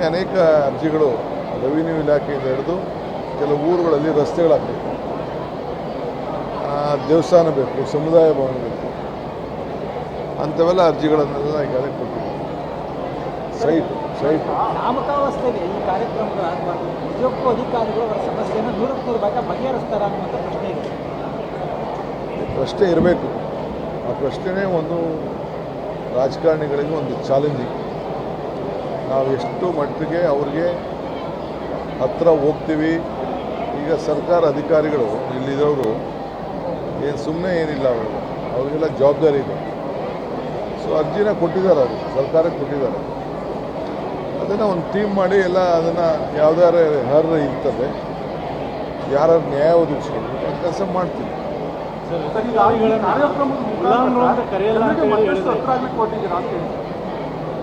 ಹೀಗೆ ಅನೇಕ ಅರ್ಜಿಗಳು ರೆವಿನ್ಯೂ ಇಲಾಖೆಯಿಂದ ಹಿಡಿದು ಕೆಲವು ಊರುಗಳಲ್ಲಿ ರಸ್ತೆಗಳಾಗಬೇಕು. ದೇವಸ್ಥಾನ ಬೇಕು ಸಮುದಾಯ ಭವನ ಬೇಕು. ಅಂಥವೆಲ್ಲ ಅರ್ಜಿಗಳನ್ನೆಲ್ಲ ಈಗಾಗಲೇ ಕೊಟ್ಟಿದ್ದೀವಿ ಸೈಟ್ ಸೈಟ್. ನಾಮಕಾವಸ್ಥೆಗೆ ಈ ಕಾರ್ಯಕ್ರಮಗಳು ಆಗಬಾರ್ದು ನಿಜಕ್ಕೂ ಅಧಿಕಾರಿಗಳು ಅವರ ಸಮಸ್ಯೆಯನ್ನು ನೂರಕ್ಕೆ ನೂರು ಭಾಗ ಬಗೆಹರಿಸ್ತಾರ ಅನ್ನುವಂಥ ಪ್ರಶ್ನೆ ಇದೆ. ಪ್ರಶ್ನೆ ಇರಬೇಕು. ಆ ಪ್ರಶ್ನೆನೇ ಒಂದು ರಾಜಕಾರಣಿಗಳಿಗೆ ಒಂದು ಚಾಲೆಂಜಿಂಗ್ ನಾವು ಎಷ್ಟು ಮಟ್ಟಿಗೆ ಅವ್ರಿಗೆ ಹತ್ರ ಹೋಗ್ತೀವಿ. ಈಗ ಸರ್ಕಾರ ಅಧಿಕಾರಿಗಳು ಇಲ್ಲಿದ್ದವರು ಏನು ಸುಮ್ಮನೆ ಏನಿಲ್ಲ ಅವರು. ಅವರಿಗೆಲ್ಲ ಜವಾಬ್ದಾರಿ ಇದೆ. ಸೊ ಅರ್ಜಿನ ಕೊಟ್ಟಿದ್ದಾರೆ ಅವರು. ಸರ್ಕಾರಕ್ಕೆ ಕೊಟ್ಟಿದ್ದಾರೆ. ಅದನ್ನು ಒಂದು ಟೀಮ್ ಮಾಡಿ ಎಲ್ಲ ಅದನ್ನು ಯಾವ್ದಾರ ಹರ್ರ ಇರ್ತದೆ. ಯಾರು ನ್ಯಾಯ ಒದಗಿಸ್ಕೊಂಡು ಕೆಲಸ ಮಾಡ್ತೀವಿ.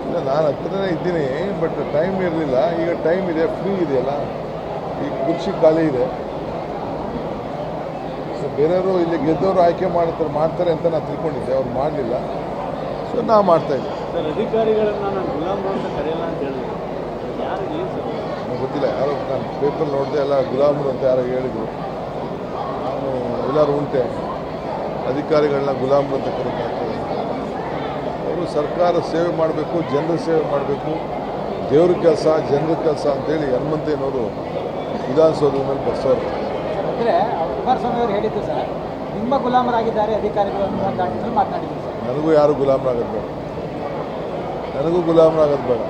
ಇಲ್ಲ ನಾನು ಹತ್ರನೇ ಇದ್ದೀನಿ ಬಟ್ ಟೈಮ್ ಇರಲಿಲ್ಲ. ಈಗ ಟೈಮ್ ಇದೆ ಫ್ರೀ ಇದೆಯಲ್ಲ? ಈಗ ಕುರ್ಚಿ ಖಾಲಿ ಇದೆ. ಸೊ ಬೇರೆಯವರು ಇಲ್ಲಿ ಗೆದ್ದವರು ಆಯ್ಕೆ ಮಾಡ್ತಾರೆ ಮಾಡ್ತಾರೆ ಅಂತ ನಾನು ತಿಳ್ಕೊಂಡಿದ್ದೆ ಅವ್ರು ಮಾಡಲಿಲ್ಲ. ಸೊ ನಾ ಮಾಡ್ತಾ ಇದ್ದೆ. ಸರ್ ಅಧಿಕಾರಿಗಳನ್ನ ನಾನು ಗುಲಾಮರು ಅಂತ ಕರೆಯಲ್ಲ ಅಂತ ಹೇಳಿದ್ರು. ಯಾರು ನನಗೆ ಗೊತ್ತಿಲ್ಲ ಯಾರೋ ನಾನು ಪೇಪರ್ ನೋಡಿದೆ ಎಲ್ಲ ಗುಲಾಮರು ಅಂತ ಯಾರೋ ಹೇಳಿದರು. ನಾನು ಎಲ್ಲರೂ ಉಂಟೆ. ಅಧಿಕಾರಿಗಳನ್ನ ಗುಲಾಮರು ಅಂತ ಕರೀತಾರೆ ಸರ್ಕಾರ ಸೇವೆ ಮಾಡಬೇಕು ಜನರ ಸೇವೆ ಮಾಡಬೇಕು ದೇವ್ರ ಕೆಲಸ ಜನರ ಕೆಲಸ ಅಂತೇಳಿ ಹನುಮಂತಯ್ಯನವರು ವಿಧಾನಸೌಧದ ಮೇಲೆ ಬರ್ಸೋರು. ಅಂದರೆ ಕುಮಾರಸ್ವಾಮಿ ಅವರು ಹೇಳಿದ್ದು ಸರ್ ನಿಮ್ಮ ಗುಲಾಮರಾಗಿದ್ದಾರೆ ಅಧಿಕಾರಿಗಳು ಮಾತನಾಡಿದ್ರು ನನಗೂ ಯಾರು ಗುಲಾಮರಾಗದ್ ಬೇಡ. ನನಗೂ ಗುಲಾಮರಾಗದ್ ಬೇಡ.